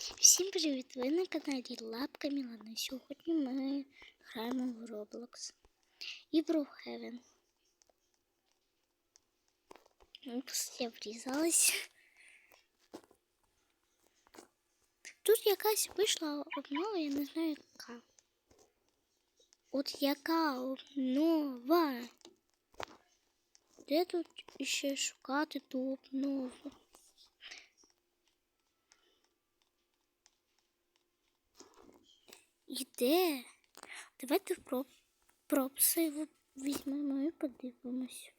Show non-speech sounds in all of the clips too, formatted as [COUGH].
Всім привіт! Ви на каналі Лапка Мілана. Сьогодні ми граємо в Roblox і в Brookhaven. Упс, я врізалась. Тут якась вийшла обнова, я не знаю яка. От яка обнова? Де тут ще шукати ту обнову? Іде. Давайте про пропси візьмемо і подивимось.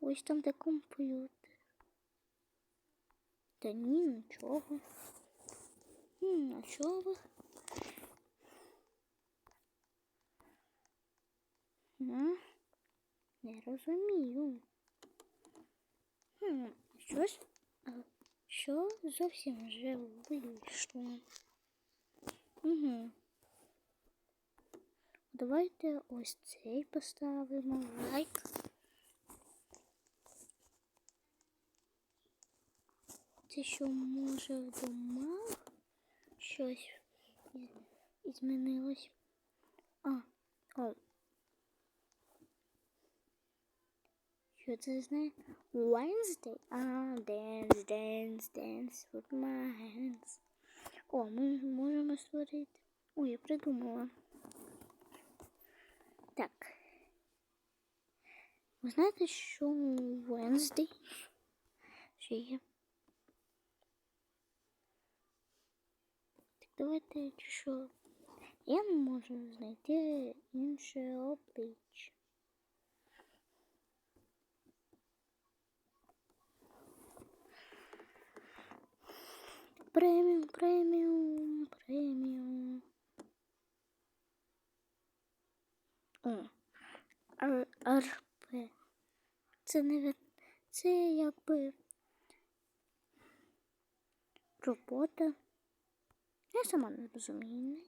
Ось там де комп'ютер. Та ні, нічого. М, А чого ви? М, Не розумію. Хм, щось що зовсім вже вийшло. Угу. Давайте ось цей поставимо лайк. Це що може в домах щось змінилось. А, о. Що це знає? Wednesday. А, dance, dance, dance with my hands. О, ми можемо створити. О, я придумала. Так. Ви знаєте, що Wednesday? Ще є. Так давайте чи що? Я не можу знайти інше обличчя. Преміум, преміум. О, РП. Це не. Це якби робота. Я сама не розумію.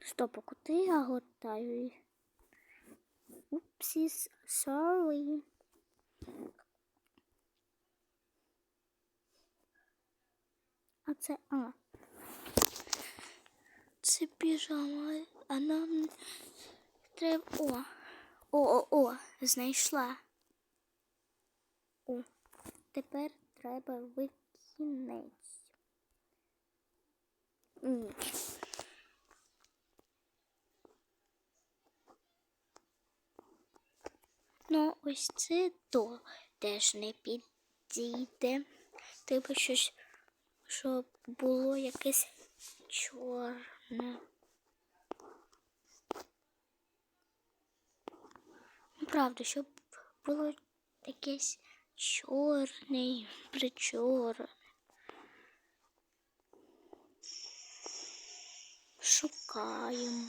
Стоп, куди я гортаю? Упсіс, sorry. А це А. Це піжама, а нам треба. О. О, о, о, знайшла. О, тепер треба викінець. Ні. Ну, ось це то теж не підійде. Треба щось щоб було якесь чорне. Ну, правда, щоб було якесь чорне, причорне. Шукаємо.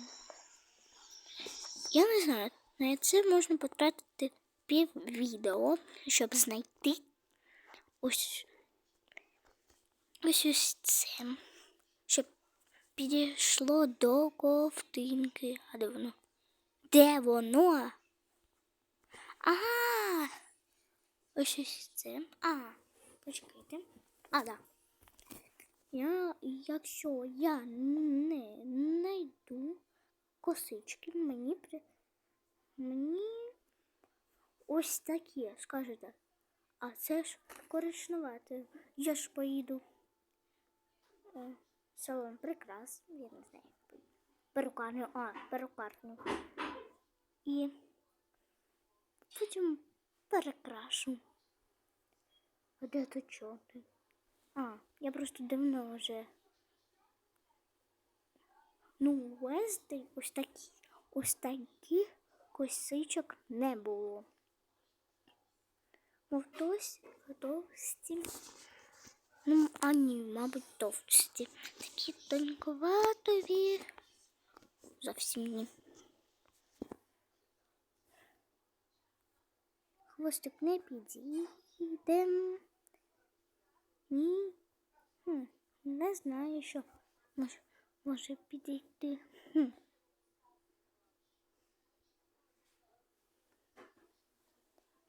Я не знаю, на це можна потратити пів відео, щоб знайти ось ось ось це, щоб підійшло до ковтинки. А де воно? Де воно? Ага. Ось ось це. А, почекайте. А, да. Я, якщо я не знайду косички, мені при... мені ось такі, скажете. А це ж коричневате. Я ж поїду салон прикрас, я не знаю. Перукарню, а, перукарню. І потім перекрашу. А де тут чорти? А, я просто давно вже. Ну, Вездей ось такі, ось таких косичок не було. Ну, хтось готов товсті. Ну, а ні, мабуть, товсті. Такі тонковатові. Зовсім ні. Хвостик не підійде. Ні. Хм, не знаю, що може, може підійти. Хм.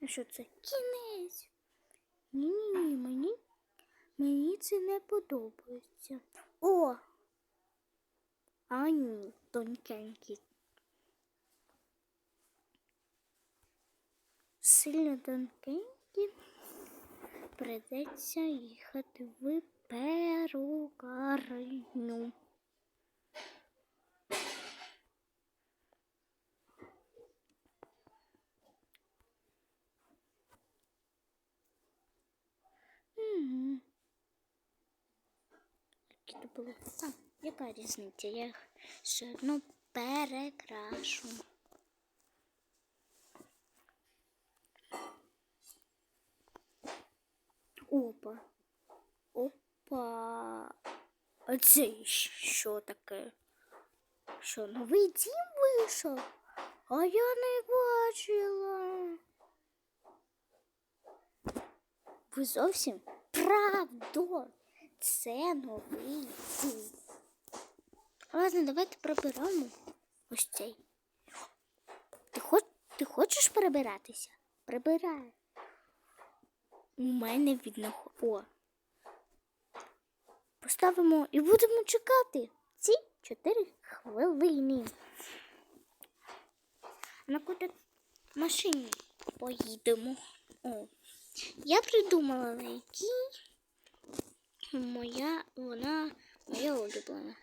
А що це? Кінець. Ні-ні-ні, мені, мені це не подобається. О! А ні, тонкенький. Сильно тонкенький. Придеться їхати в перукарню. То були? А, яка різниця? Я їх все одно перекрашу. Опа. Опа. А це що таке? Що, новий дім вийшов? А я не бачила. Ви зовсім правда. Це новий дім. Ладно, давайте приберемо ось цей. Ти, хоч, ти хочеш прибиратися? Прибирай. У мене видно. О. Поставимо і будемо чекати ці 4 хвилини. На куди машині поїдемо. О. Я придумала, на якій моя вона моя улюблена.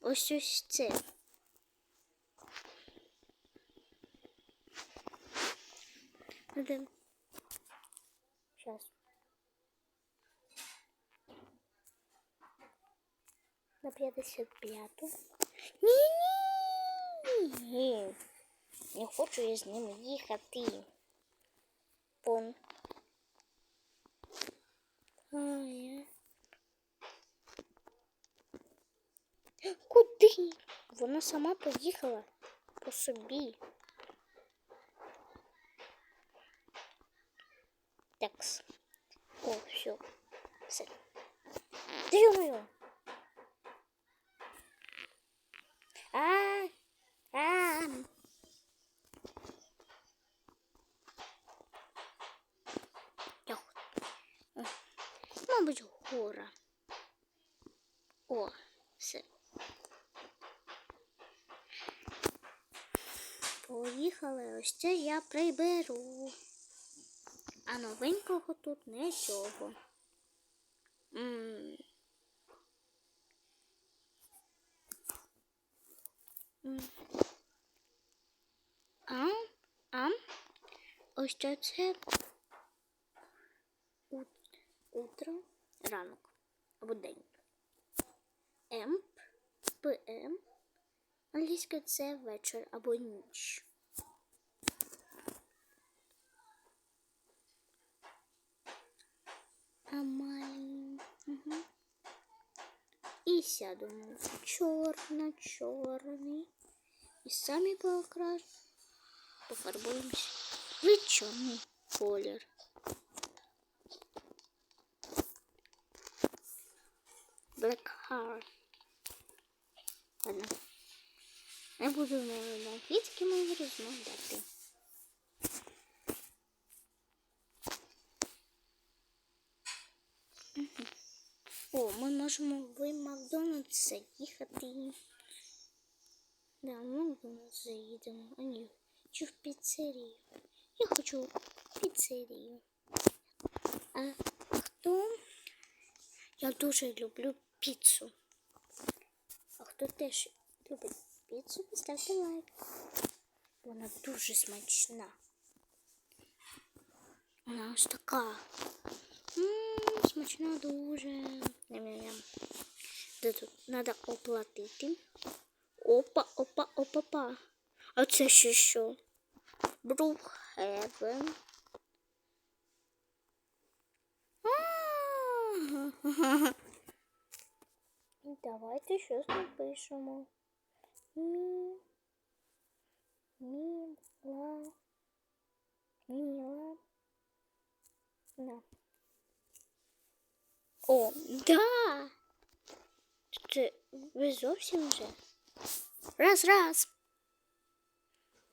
Ось ось це. Сейчас. На 55. Ні-ні! Не хочу я з ним їхати. Пон. А, я... Куди? Вона сама поїхала по собі. Такс. О, все. Все. Ё-моё. А, а. Йох. О, Мабуть, гора. О, все. Поїхали, ось це я приберу. А новенького тут нічого. М. М. А, а, ось це утро, ранок або день. М, ПМ, англійська це вечір або ніч. Амаль. Угу. І сядемо в чорно-чорний. І самі покрас пофарбуємося в чорний колір. Black heart. Ладно. Не буду на англійському розмовляти. О, ми можемо в Макдональдс заїхати. Да, в Макдональдс заїдемо. А ні, чи в піцерію. Я хочу в піцерію. А хто? Я дуже люблю піцу. А хто теж любить піцу, поставте лайк. Вона дуже смачна. Вона ось така. Смачна дуже. Де тут треба оплатити. Опа, опа, опа, па. А це ще що? Брухевен. [LAUGHS] Давайте щось напишемо. Мі. Міла. Міла. На. О, да. Це ви зовсім вже. Раз, раз.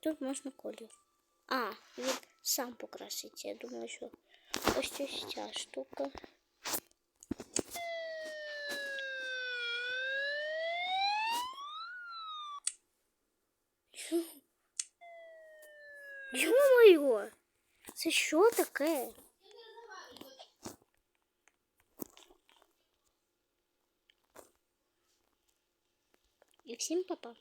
Тут можна колір. А, він сам покраситься. Я думаю, що ось ось ця штука. Ё-моё! Це що таке? І всім па-па.